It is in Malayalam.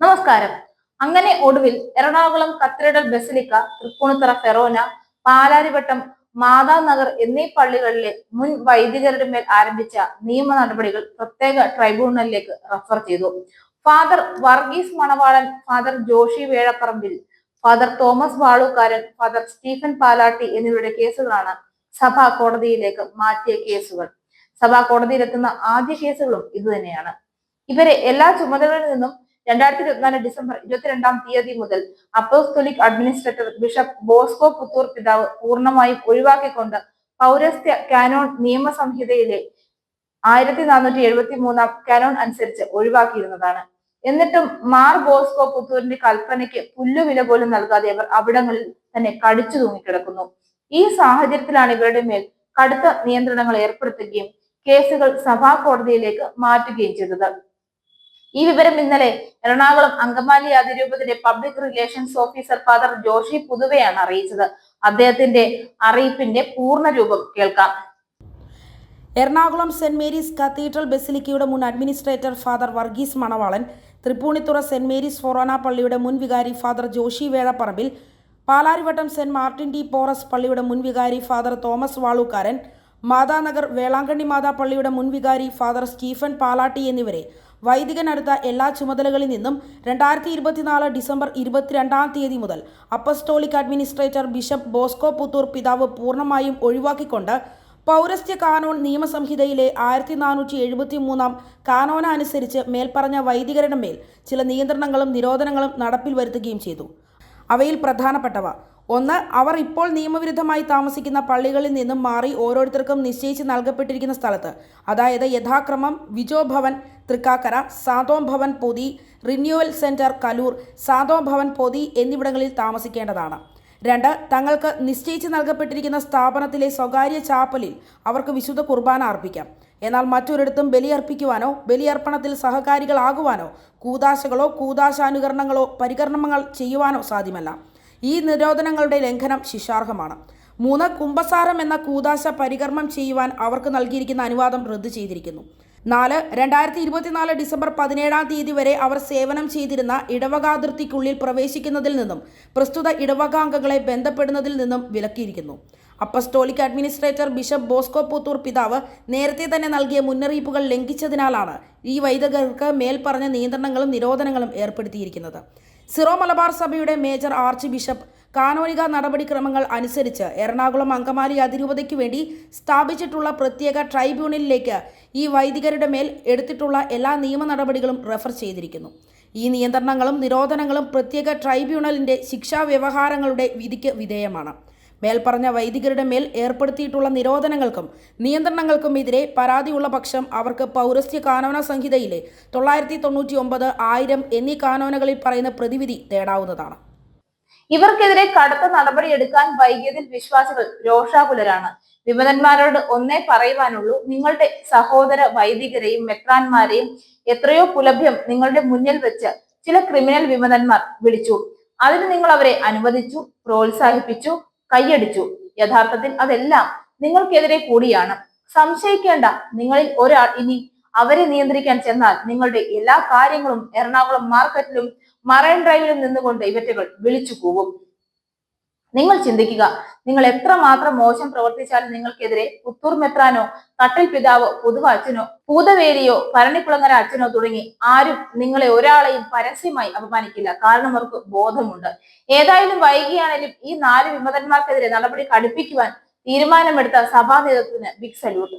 നമസ്കാരം. അങ്ങനെ ഒടുവിൽ Ernakulam cathedral basilica Thrippunithura forane Palarivattom Mathanagar എന്നീ പള്ളികളിലെ മുൻ വൈദികരുടെ മേൽ ആരംഭിച്ച നിയമ നടപടികൾ പ്രത്യേക ട്രൈബ്യൂണലിലേക്ക് റഫർ ചെയ്തു. Father Varghese Manavalan father Joshy Vezhaparambil father Thomas Valookaran father Stephen Palatty എന്നിവരുടെ കേസുകളാണ് സഭാ കോടതിയിലേക്ക് മാറ്റിയ കേസുകൾ. സഭാ കോടതിയിലെത്തുന്ന ആദ്യ കേസുകളും ഇതുതന്നെയാണ്. ഇവരെ എല്ലാ ചുമതലകളിൽ നിന്നും രണ്ടായിരത്തി ഇരുപത്തിനാല് ഡിസംബർ ഇരുപത്തിരണ്ടാം തീയതി മുതൽ apostolic administrator bishop Bosco Puthur പിതാവ് പൂർണമായും ഒഴിവാക്കിക്കൊണ്ട് പൗരസ്ത്യ കാനോൺ നിയമസംഹിതയിലെ ആയിരത്തി നാനൂറ്റി എഴുപത്തി മൂന്നാം കാനോൺ അനുസരിച്ച് ഒഴിവാക്കിയിരുന്നതാണ്. എന്നിട്ടും മാർ ബോസ്കോ പുത്തൂരിന്റെ കൽപ്പനയ്ക്ക് പുല്ലുവില പോലും നൽകാതെ അവർ അവിടങ്ങളിൽ തന്നെ കടിച്ചു തൂങ്ങിക്കിടക്കുന്നു. ഈ സാഹചര്യത്തിലാണ് ഇവരുടെ മേൽ കടുത്ത നിയന്ത്രണങ്ങൾ ഏർപ്പെടുത്തുകയും കേസുകൾ സഭാ കോടതിയിലേക്ക് മാറ്റുകയും ചെയ്തത്. ഈ വിവരം ഇന്നലെ എറണാകുളം അങ്കമാലി അതിരൂപതയുടെ public relations officer father Joshy പുതുവയാണ് അറിയിച്ചത്. അദ്ദേഹത്തിന്റെ അറിയിപ്പിന്റെ പൂർണ രൂപം കേൾക്കാം. എറണാകുളം സെന്റ് മേരീസ് കത്തീഡ്രൽ ബസിലിക്കയുടെ മുൻ അഡ്മിനിസ്ട്രേറ്റർ ഫാദർ വർഗീസ് മണവാളൻ തൃപ്പൂണിത്തുറ സെന്റ് മേരീസ് ഫൊറോന പള്ളിയുടെ മുൻ വികാരി father Joshy Vezhaparambil Palarivattom saint Martin de Porres പള്ളിയുടെ മുൻ വികാരി ഫാദർ തോമസ് വാളൂക്കാരൻ മാതാനഗർ വേളാങ്കണ്ണി മാതാ പള്ളിയുടെ മുൻ വികാരി ഫാദർ സ്റ്റീഫൻ പാലാട്ടി എന്നിവരെ വൈദികനടുത്ത എല്ലാ ചുമതലകളിൽ നിന്നും രണ്ടായിരത്തി ഇരുപത്തിനാല് ഡിസംബർ ഇരുപത്തിരണ്ടാം തീയതി മുതൽ apostolic administrator bishop Bosco Puthur പിതാവ് പൂർണമായും ഒഴിവാക്കിക്കൊണ്ട് പൗരസ്ത്യ കാനോൺ നിയമസംഹിതയിലെ ആയിരത്തി നാനൂറ്റി എഴുപത്തി മൂന്നാം കാനോന അനുസരിച്ച് മേൽപ്പറഞ്ഞ വൈദികരുടെ മേൽ ചില നിയന്ത്രണങ്ങളും നിരോധനങ്ങളും നടപ്പിൽ വരുത്തുകയും ചെയ്തു. അവയിൽ പ്രധാനപ്പെട്ടവ ഒന്ന് അവർ ഇപ്പോൾ നിയമവിരുദ്ധമായി താമസിക്കുന്ന പള്ളികളിൽ നിന്നും മാറി ഓരോരുത്തർക്കും നിശ്ചയിച്ച് നൽകപ്പെട്ടിരിക്കുന്ന സ്ഥലത്ത്. അതായത് യഥാക്രമം വിജോ ഭവൻ തൃക്കാക്കര സാതോം ഭവൻ പൊതി റിന്യൂവൽ സെന്റർ കലൂർ സാതോം ഭവൻ പൊതി എന്നിവിടങ്ങളിൽ താമസിക്കേണ്ടതാണ്. രണ്ട് തങ്ങൾക്ക് നിശ്ചയിച്ച് നൽകപ്പെട്ടിരിക്കുന്ന സ്ഥാപനത്തിലെ സ്വകാര്യ ചാപ്പലിൽ അവർക്ക് വിശുദ്ധ കുർബാന അർപ്പിക്കാം. എന്നാൽ മറ്റൊരിടത്തും ബലിയർപ്പിക്കുവാനോ ബലിയർപ്പണത്തിൽ സഹകാരികളാകുവാനോ കൂതാശകളോ കൂതാശാനുകരണങ്ങളോ പരികർമ്മങ്ങൾ ചെയ്യുവാനോ സാധ്യമല്ല. ഈ നിരോധനങ്ങളുടെ ലംഘനം ശിക്ഷാർഹമാണ്. മൂന്ന് കുംഭസാരം എന്ന കൂതാശ പരികർമ്മം ചെയ്യുവാൻ അവർക്ക് നൽകിയിരിക്കുന്ന അനുവാദം റദ്ദു ചെയ്തിരിക്കുന്നു. നാല് രണ്ടായിരത്തി ഇരുപത്തിനാല് ഡിസംബർ പതിനേഴാം തീയതി വരെ അവർ സേവനം ചെയ്തിരുന്ന ഇടവകാതിർത്തിക്കുള്ളിൽ പ്രവേശിക്കുന്നതിൽ നിന്നും പ്രസ്തുത ഇടവകാംഗങ്ങളെ ബന്ധപ്പെടുന്നതിൽ നിന്നും വിലക്കിയിരിക്കുന്നു. Apostolic administrator bishop Bosco Puthur പിതാവ് നേരത്തെ തന്നെ നൽകിയ മുന്നറിയിപ്പുകൾ ലംഘിച്ചതിനാലാണ് ഈ വൈദികർക്ക് മേൽപ്പറഞ്ഞ നിയന്ത്രണങ്ങളും നിരോധനങ്ങളും ഏർപ്പെടുത്തിയിരിക്കുന്നത്. സിറോ മലബാർ സഭയുടെ മേജർ ആർച്ച് ബിഷപ്പ് കാനോനിക നടപടിക്രമങ്ങൾ അനുസരിച്ച് എറണാകുളം അങ്കമാലി അതിരൂപതയ്ക്ക് വേണ്ടി സ്ഥാപിച്ചിട്ടുള്ള പ്രത്യേക ട്രൈബ്യൂണലിലേക്ക് ഈ വൈദികരുടെ മേൽ എടുത്തിട്ടുള്ള എല്ലാ നിയമ നടപടികളും റെഫർ ചെയ്തിരിക്കുന്നു. ഈ നിയന്ത്രണങ്ങളും നിരോധനങ്ങളും പ്രത്യേക ട്രൈബ്യൂണലിന്റെ ശിക്ഷാ വ്യവഹാരങ്ങളുടെ വിധിക്ക് വിധേയമാണ്. മേൽപ്പറഞ്ഞ വൈദികരുടെ മേൽ ഏർപ്പെടുത്തിയിട്ടുള്ള നിരോധനങ്ങൾക്കും നിയന്ത്രണങ്ങൾക്കും എതിരെ പരാതിയുള്ള പക്ഷം അവർക്ക് പൗരസ്ത്യ കാനോന സംഹിതയിലെ തൊള്ളായിരത്തി തൊണ്ണൂറ്റി ഒമ്പത് ആയിരം എന്നീ കാനോനകളിൽ പറയുന്ന പ്രതിവിധി തേടാവുന്നതാണ്. ഇവർക്കെതിരെ കടുത്ത നടപടി എടുക്കാൻ വൈകിയതിൽ വിശ്വാസികൾ രോഷാകുലരാണ്. വിമതന്മാരോട് ഒന്നേ പറയുവാനുള്ളൂ നിങ്ങളുടെ സഹോദര വൈദികരെയും മെത്രാന്മാരെയും എത്രയോ പുലഭ്യം നിങ്ങളുടെ മുന്നിൽ വെച്ച് ചില ക്രിമിനൽ വിമതന്മാർ വിളിച്ചു. അതിന് നിങ്ങൾ അവരെ അനുവദിച്ചു പ്രോത്സാഹിപ്പിച്ചു കൈയടിച്ചു. യഥാർത്ഥത്തിൽ അതെല്ലാം നിങ്ങൾക്കെതിരെ കൂടിയാണ്. സംശയിക്കേണ്ട നിങ്ങളിൽ ഒരാൾ ഇനി അവരെ നിയന്ത്രിക്കാൻ ചെന്നാൽ നിങ്ങളുടെ എല്ലാ കാര്യങ്ങളും എറണാകുളം മാർക്കറ്റിലും മറൈൻ ഡ്രൈവിലും നിന്നുകൊണ്ട് ഇവറ്റകൾ വിളിച്ചു കൂവും. നിങ്ങൾ ചിന്തിക്കുക. നിങ്ങൾ എത്ര മാത്രം മോശം പ്രവർത്തിച്ചാലും നിങ്ങൾക്കെതിരെ പുത്തൂർ മെത്രാനോ കട്ടൽ പിതാവോ പുതുവ അച്ഛനോ പൂതവേലിയോ ഭരണിക്കുളങ്ങര അച്ഛനോ തുടങ്ങി ആരും നിങ്ങളെ ഒരാളെയും പരസ്യമായി അപമാനിക്കില്ല. കാരണം അവർക്ക് ബോധമുണ്ട്. ഏതായാലും വൈകിയാണെങ്കിലും ഈ നാല് വിമതന്മാർക്കെതിരെ നടപടി കടുപ്പിക്കുവാൻ തീരുമാനമെടുത്ത സഭാ നേതൃത്വത്തിന് ബിഗ് സല്യൂട്ട്